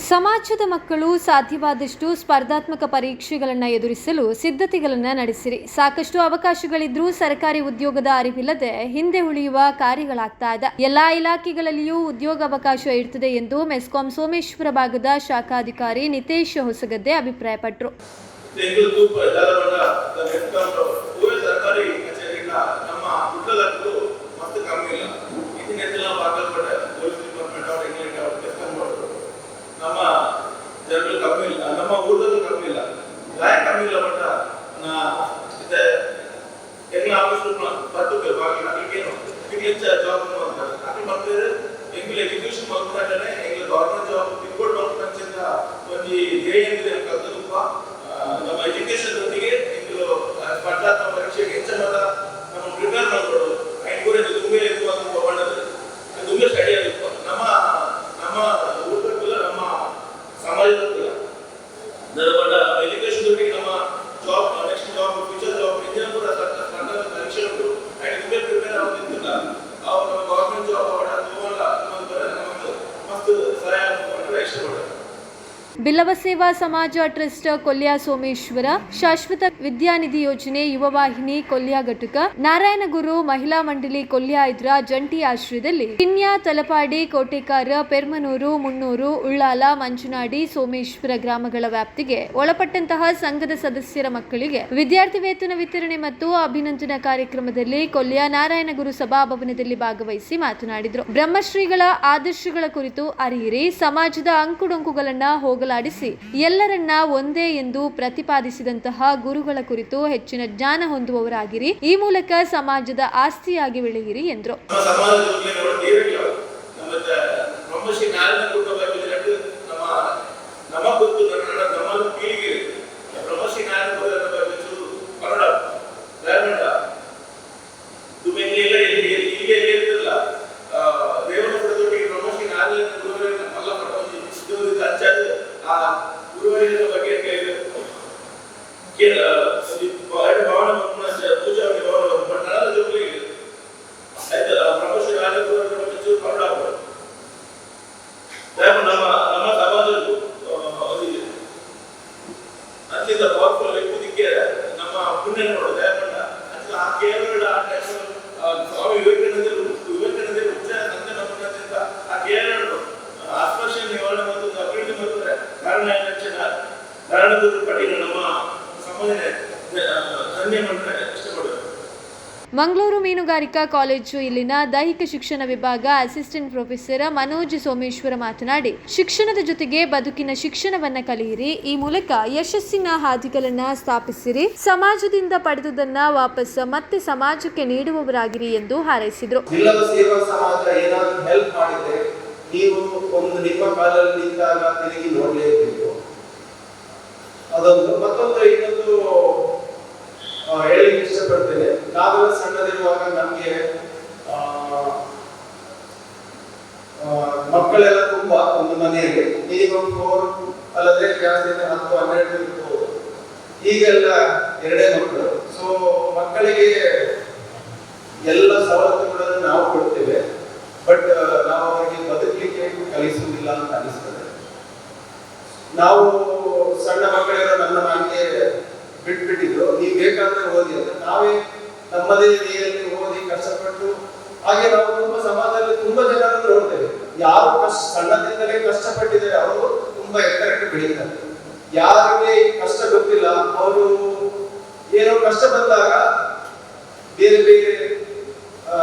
ಸಮಾಜದ ಮಕ್ಕಳು ಸಾಧ್ಯವಾದಷ್ಟು ಸ್ಪರ್ಧಾತ್ಮಕ ಪರೀಕ್ಷೆಗಳನ್ನು ಎದುರಿಸಲು ಸಿದ್ಧತೆಗಳನ್ನು ನಡೆಸಿರಿ. ಸಾಕಷ್ಟು ಅವಕಾಶಗಳಿದ್ರೂ ಸರ್ಕಾರಿ ಉದ್ಯೋಗದ ಅರಿವಿಲ್ಲದೆ ಹಿಂದೆ ಉಳಿಯುವ ಕಾರ್ಯಗಳಾಗ್ತಾ ಇದೆ. ಎಲ್ಲಾ ಇಲಾಖೆಗಳಲ್ಲಿಯೂ ಉದ್ಯೋಗಾವಕಾಶ ಇರ್ತದೆ ಎಂದು ಮೆಸ್ಕಾಂ ಸೋಮೇಶ್ವರ ಭಾಗದ ಶಾಖಾಧಿಕಾರಿ ನಿತೇಶ್ ಹೊಸಗದ್ದೆ ಅಭಿಪ್ರಾಯಪಟ್ಟರು ಯಾಕೆ ಕಮ್ಮಿ ಇಲ್ಲ ಬಟ್ ನಾ ಇದೆ ಎಲ್ಲ ಆಫೀಸ್ ಬರ್ತದೆ ಬಾಗಿಲು ಅದಕ್ಕೇನು ಇಂಗ್ಲಿಷ್ ಜಾಬ್ ಅಂತಾರೆ ಅದು ಮತ್ತೆ ಎಂಗ್ಲ ಎಜುಕೇಶನ್ ಮಾಡ್ಕೊಂಡಾಗಲೇ ಎಂಗ್ಲ ಗೌರ್ಮೆಂಟ್ ಜಾಬ್ ತಿಳ್ಕೊಂಡು ಮಾಡ್ಕೊಂಡ ಒಂದು ಧ್ಯೇಯ ಏನಿದೆ ಕಲ್ತದಪ್ಪ ನಮ್ಮ ಎಜುಕೇಶನ್ ಜೊತೆಗೆ ಇಂಗ್ಲು ಸ್ಪರ್ಧಾತ್ಮಕ ಪರೀಕ್ಷೆಗೆ ಹೆಚ್ಚಾದ ನಮ್ಮ ಪ್ರಿಪೇರ್ ಮಾಡ್ಕೊಳ್ಳೋದು ಬಿಲ್ಲವ ಸೇವಾ ಸಮಾಜ ಟ್ರಸ್ಟ್ ಕೊಲ್ಯ ಸೋಮೇಶ್ವರ, ಶಾಶ್ವತ ವಿದ್ಯಾನಿಧಿ ಯೋಜನೆ ಯುವ ವಾಹಿನಿ ಕೊಲ್ಯ ಘಟಕ, ನಾರಾಯಣಗುರು ಮಹಿಳಾ ಮಂಡಳಿ ಕೊಲ್ಯ ಇದ್ರ ಜಂಟಿ ಆಶ್ರಯದಲ್ಲಿ ಕಿನ್ಯ ತಲಪಾಡಿ ಕೋಟೆಕಾರ ಪೆರ್ಮನೂರು, ಮುನ್ನೂರು, ಉಳ್ಳಾಲ, ಮಂಜುನಾಡಿ, ಸೋಮೇಶ್ವರ ಗ್ರಾಮಗಳ ವ್ಯಾಪ್ತಿಗೆ ಒಳಪಟ್ಟಂತಹ ಸಂಘದ ಸದಸ್ಯರ ಮಕ್ಕಳಿಗೆ ವಿದ್ಯಾರ್ಥಿ ವೇತನ ವಿತರಣೆ ಮತ್ತು ಅಭಿನಂದನಾ ಕಾರ್ಯಕ್ರಮದಲ್ಲಿ ಕೊಲ್ಯ ನಾರಾಯಣಗುರು ಸಭಾಭವನದಲ್ಲಿ ಭಾಗವಹಿಸಿ ಮಾತನಾಡಿದರು. ಬ್ರಹ್ಮಶ್ರೀಗಳ ಆದರ್ಶಗಳ ಕುರಿತು ಅರಿಯಿರಿ. ಸಮಾಜದ ಅಂಕುಡೊಂಕುಗಳನ್ನ ಹೋಗಲಾಡಿಸಿ ಎಲ್ಲರನ್ನ ಒಂದೇ ಎಂದು ಪ್ರತಿಪಾದಿಸಿದಂತಹ ಗುರುಗಳ ಕುರಿತು ಹೆಚ್ಚಿನ ಜ್ಞಾನ ಹೊಂದುವವರಾಗಿರಿ ಈ ಮೂಲಕ ಸಮಾಜದ ಆಸ್ತಿಯಾಗಿ ಬೆಳೆಯಿರಿ ಎಂದರು ನಮ್ಮ ಪುಣ್ಯ ನೋಡು ಆ ಅಂತ ಆ ಕೇರಳ ಮಂಗಳೂರು ಮೀನುಗಾರಿಕಾ ಕಾಲೇಜು ಇಲ್ಲಿನ ದೈಹಿಕ ಶಿಕ್ಷಣ ವಿಭಾಗ ಅಸಿಸ್ಟೆಂಟ್ ಪ್ರೊಫೆಸರ್ ಮನೋಜ್ ಸೋಮೇಶ್ವರ ಮಾತನಾಡಿ, ಶಿಕ್ಷಣದ ಜೊತೆಗೆ ಬದುಕಿನ ಶಿಕ್ಷಣವನ್ನ ಕಲಿಯಿರಿ, ಈ ಮೂಲಕ ಯಶಸ್ಸಿನ ಹಾದಿಗಳನ್ನ ಸ್ಥಾಪಿಸಿರಿ, ಸಮಾಜದಿಂದ ಪಡೆದುದನ್ನ ವಾಪಸ್ ಮತ್ತೆ ಸಮಾಜಕ್ಕೆ ನೀಡುವವರಾಗಿರಿ ಎಂದು ಹಾರೈಸಿದರು. ಅದೊಂದು ಮತ್ತೊಂದು ಇನ್ನೊಂದು ಹೇಳಲಿಕ್ಕೆ ಇಷ್ಟಪಡ್ತೇನೆ. ನಾವೆಲ್ಲ ಸಣ್ಣದಿರುವಾಗ ನಮಗೆ ಮಕ್ಕಳೆಲ್ಲ ತುಂಬಾ ಒಂದು ಮನೆಯಲ್ಲಿ ಮಿನಿಮಮ್ ಫೋರ್ ಅಲ್ಲದೆ ಜಾಸ್ತಿ ಹತ್ತು, ಹನ್ನೆರಡು ಇರ್ಬೋದು ಈಗೆಲ್ಲ ಎರಡೇ ಮಕ್ಕಳು. ಸೊ ಮಕ್ಕಳಿಗೆ ಎಲ್ಲ ಸವಲತ್ತುಗಳನ್ನು ನಾವು ಕೊಡ್ತೇವೆ. ಬಟ್ ನಾವು ಅವರಿಗೆ ಬದುಕಲಿಕ್ಕೆ ಕಲಿಸುವುದಿಲ್ಲ ಅಂತ ಅನಿಸ್ತದೆ. ನಾವು ಸಣ್ಣ ಮಕ್ಕಳಿರೋ ನನ್ನ ಮನೆಗೆ ಬಿಟ್ಬಿಟ್ಟಿದ್ರು. ನೀವು ಬೇಕಾದ್ರೆ ಓದಿ ಅಂತ. ನಾವೇ ನಮ್ಮದೇ ರೀತಿಯಲ್ಲಿ ಓದಿ ಕಷ್ಟಪಟ್ಟು, ಹಾಗೆ ನಾವು ತುಂಬ ಸಮಾಜದಲ್ಲಿ ತುಂಬಾ ಜನರನ್ನು ನೋಡ್ತೇವೆ. ಯಾರು ಕಷ್ಟ, ಸಣ್ಣದಿಂದಲೇ ಕಷ್ಟಪಟ್ಟಿದ್ದಾರೆ, ಅವರು ತುಂಬಾ ಎತ್ತರಕ್ಕೆ ಬೆಳೀತಾರೆ ಯಾರಿಗೆ ಕಷ್ಟ ಗೊತ್ತಿಲ್ಲ, ಅವರು ಏನೋ ಕಷ್ಟ ಬಂದಾಗ ಬೇರೆ ಬೇರೆ ಆ,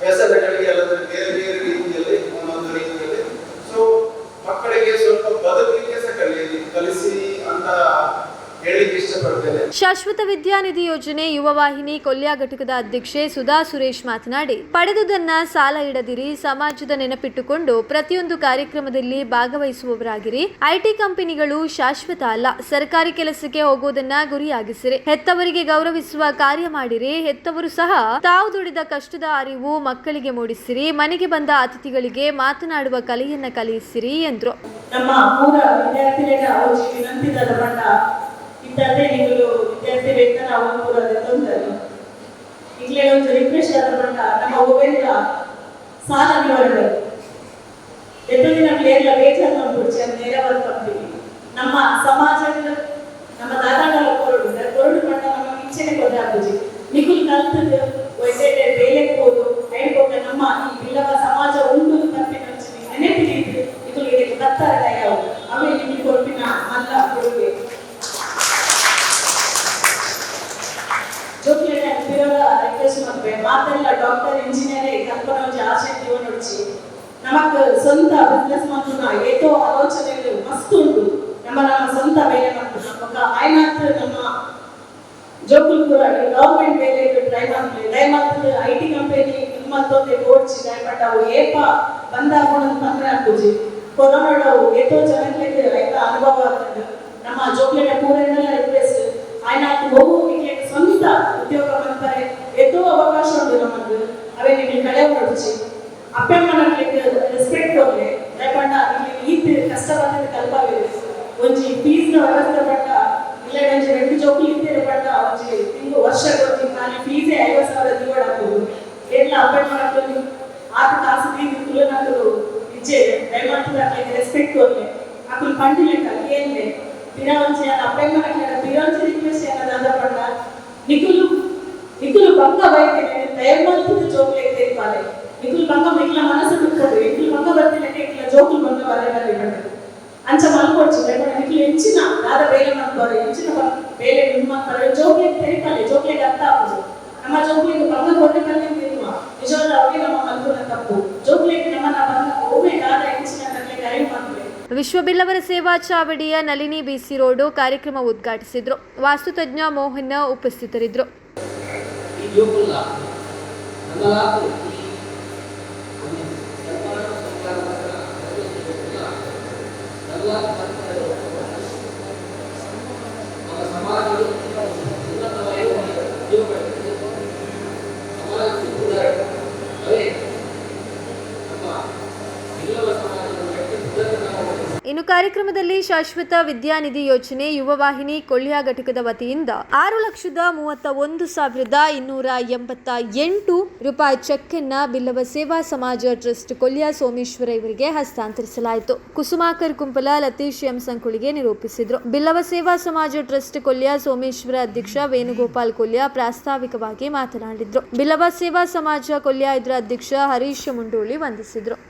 ವ್ಯಸನಗಳಿಗೆ ಅಲ್ಲದ್ರೆ ಬೇರೆ ಬೇರೆ ರೀತಿಯಲ್ಲಿ ಒಂದೊಂದು ರೀತಿಯಲ್ಲಿ ಸೊ ಮಕ್ಕಳಿಗೆ ಸ್ವಲ್ಪ ಬದುಕಲಿಕ್ಕೆ ಸಹ ಕಲಿಯಲಿ ಕಲಿಸಿ ಅಂತ ಹೇಳಿಕ್ಕೆ ಇಷ್ಟಪಡ್ತೇನೆ ಶಾಶ್ವತ ವಿದ್ಯಾನಿಧಿ ಯೋಜನೆ ಯುವ ವಾಹಿನಿ ಕೊಲ್ಯ ಘಟಕದ ಅಧ್ಯಕ್ಷೆ ಸುಧಾ ಸುರೇಶ್ ಮಾತನಾಡಿ, ಪಡೆದುದನ್ನ ಸಾಲ ಇಡದಿರಿ, ಸಮಾಜದ ನೆನಪಿಟ್ಟುಕೊಂಡು ಪ್ರತಿಯೊಂದು ಕಾರ್ಯಕ್ರಮದಲ್ಲಿ ಭಾಗವಹಿಸುವವರಾಗಿರಿ. ಐಟಿ ಕಂಪನಿಗಳು ಶಾಶ್ವತ ಅಲ್ಲ. ಸರ್ಕಾರಿ ಕೆಲಸಕ್ಕೆ ಹೋಗುವುದನ್ನ ಗುರಿಯಾಗಿಸಿರಿ. ಹೆತ್ತವರಿಗೆ ಗೌರವಿಸುವ ಕಾರ್ಯ ಮಾಡಿರಿ. ಹೆತ್ತವರು ಸಹ ತಾವು ದುಡಿದ ಕಷ್ಟದ ಅರಿವು ಮಕ್ಕಳಿಗೆ ಮೂಡಿಸಿರಿ. ಮನೆಗೆ ಬಂದ ಅತಿಥಿಗಳಿಗೆ ಮಾತನಾಡುವ ಕಲೆಯನ್ನ ಕಲಿಸಿರಿ ಎಂದರು. ನಮ್ಮ ವಿದ್ಯಾರ್ಥಿಗಳ ಅವರಿಗೆ ವಿದ್ಯಾರ್ಥಿ ವೇತನ ಪೂರ ತೊಂದರೆ ಈಗಲೇ ಒಂದು ರಿಕ್ವೆಸ್ಟ್ ತರಬಂಡ ನಮ್ಮ ಗೋವಿಂದ ಸಾಲ ನಿವಾರಣೆ ಎದ್ದು ದಿನ ಪ್ಲೇರ್ಲ ಬೇಜಾರು ಮಾಡ್ಬಿಡ್ಚಂದೆ ನೆರವರು ಕಂಪನಿ ನಮ್ಮ ಸಮಾಜದ, ನಮ್ಮ ದಾದಾಗಳ ಕೊರಡು ಕೊರಡು ಪಂಡ ನಮ್ಮ ಕಿಚ್ಚನೆ ಕೊದ್ದಾಗುಜಿ ನಿಗುಲ್ ಕಲ್ತದ ಒಯ್ದೆಡೆ ಬೇಲೆ ಹೋದು ಐಡ್ಕೊಂಡ ನಮ್ಮ ಈ ಬಿಲ್ಲವ ಸಮಾಜ ಉಂಡು ಆಯ್ನಾತ್ ನಮ್ಮ ಜೋಕುಲ್ ಕೂಡ ಗವರ್ಮೆಂಟ್ ಮೇಲೆ ಟ್ರೈ ಮಾಡ್ತೀವಿ ಐ ಟಿ ಕಂಪನಿ ಮತ್ತೊಂದು ಬೋರ್ಡ್ಸ್ ಟ್ರೈ ಬಟ್ ಅವು ಏಪ ಬಂದಾಗ ತೊಂದರೆ ಆಗ್ತದೆ ಕೊರೋನಾಡವು ಏತೋ ಜನಕ್ಕೆ ರೈತ ಅನುಭವ ಆಗ್ತದೆ. లక్ష కొడుతుంది కానీ ఫీజే ఐదో సార్లు అది కూడా నాకు ఏళ్ళ అబ్బాయి మనకుని ఆకు కాసి దిక్కులు నాకు ఇచ్చే ఏమంటున్నారు రెస్పెక్ట్ కోరలే. నాకు పంటి లేక ఏం లే. పిరవని చేయాలి. అబ్బాయి మనకి పిరవని రిక్వెస్ట్ చేయాలి దాదాపడ నికులు నికులు పక్క బయట దయమలుతుంది జోకులు తెలిపాలి నికులు పక్క మిగిలిన మనసు ఉంటుంది పక్క బంగ బతిలేక ఇట్లా జోకులు బంగ వాళ్ళ ఇవ్వండి ಮಲ್ಕೊಡ್ಚು ದಯಮಾಡಿ ನಿಖುಲ್ ಹೆಚ್ಚಿನ ದಾದ ಬೇಲೆ ಮಾಡ್ತಾರೆ ಹೆಚ್ಚಿನ ಬೇರೆ ಬೇಲೆ ನಿಮ್ಮ ಮಾಡ್ತಾರೆ ಜೋಕ್ಲಿ ತೆರಿಪಾಲೆ ಜೋಕ್ಲಿ ಅರ್ಥ ಆಗುದು. ನಮ್ಮ ಜೋಕ್ಲಿಗೆ ಬಂಗ ಕೊಟ್ಟೆ ಕಲ್ಲಿ ತಿನ್ನುವ ನಿಜವಾದ ಅವರಿಗೆ ನಮ್ಮ ಮಲ್ಕೊನ ತಪ್ಪು. ಜೋಕ್ಲಿ ನಮ್ಮನ್ನ ಬಂದ ಒಮ್ಮೆ ದಾದ ಹೆಚ್ಚಿನ ಕಟ್ಲಿಗೆ ಅರಿವು ಮಾಡ್ತಾರೆ ವಿಶ್ವಬಿಲ್ಲವರ ಸೇವಾ ಚಾವಡಿಯ ನಳಿನಿ ಬಿಸಿ ರೋಡು ಕಾರ್ಯಕ್ರಮ ಉದ್ಘಾಟಿಸಿದ್ರು. ವಾಸ್ತುತಜ್ಞ ಮೋಹನ್ ಉಪಸ್ಥಿತರಿದ್ದರು ಈ ಜೋಕುಲ್ಲ ನಮ್ಮಲಾಕು ಈ ಒಂದು ಸರ್ಕಾರ ಸರ್ಕಾರದ ನಮ್ಮಲಾಕು ಸರ್ಕಾರಗಳು ನಮ್ಮ ಸಮಾಜಗಳು ಉನ್ನತವಾಗಿ ಜೀವಗಳು ಸಮಾಜಕ್ಕೆ ಉದಾಹರಣೆ ಅವೇ ನಮ್ಮ ಎಲ್ಲವ ಸಮಾಜದ ವ್ಯಕ್ತಿ ಉದಾಹರಣೆ ಇನ್ನು ಕಾರ್ಯಕ್ರಮದಲ್ಲಿ ಶಾಶ್ವತ ವಿದ್ಯಾನಿಧಿ ಯೋಜನೆ, ಯುವ ವಾಹಿನಿ ಕೊಳ್ಳಿಯ ಘಟಕದ ವತಿಯಿಂದ ಆರು ಲಕ್ಷದ ಮೂವತ್ತ ಒಂದು ಸಾವಿರದ ಇನ್ನೂರ ಎಂಬತ್ತ ಎಂಟು ರೂಪಾಯಿ ಚೆಕ್ ಅನ್ನ ಬಿಲ್ಲವ ಸೇವಾ ಸಮಾಜ ಟ್ರಸ್ಟ್ ಕೊಲ್ಲಿಯ ಸೋಮೇಶ್ವರ ಇವರಿಗೆ ಹಸ್ತಾಂತರಿಸಲಾಯಿತು. ಕುಸುಮಾಕರ್ ಕುಂಪಲ, ಲತೀಶ್ ಎಂ ಸಂಕುಳಿಗೆ ನಿರೂಪಿಸಿದ್ರು. ಬಿಲ್ಲವ ಸೇವಾ ಸಮಾಜ ಟ್ರಸ್ಟ್ ಕೊಲ್ಲಿಯ ಸೋಮೇಶ್ವರ ಅಧ್ಯಕ್ಷ ವೇಣುಗೋಪಾಲ್ ಕೊಲ್ಯ ಪ್ರಾಸ್ತಾವಿಕವಾಗಿ ಮಾತನಾಡಿದ್ರು. ಬಿಲ್ಲವ ಸೇವಾ ಸಮಾಜ ಕೊಲ್ಯ ಇದರ ಅಧ್ಯಕ್ಷ ಹರೀಶ್ ಮುಂಡೋಳಿ ವಂದಿಸಿದ್ರು.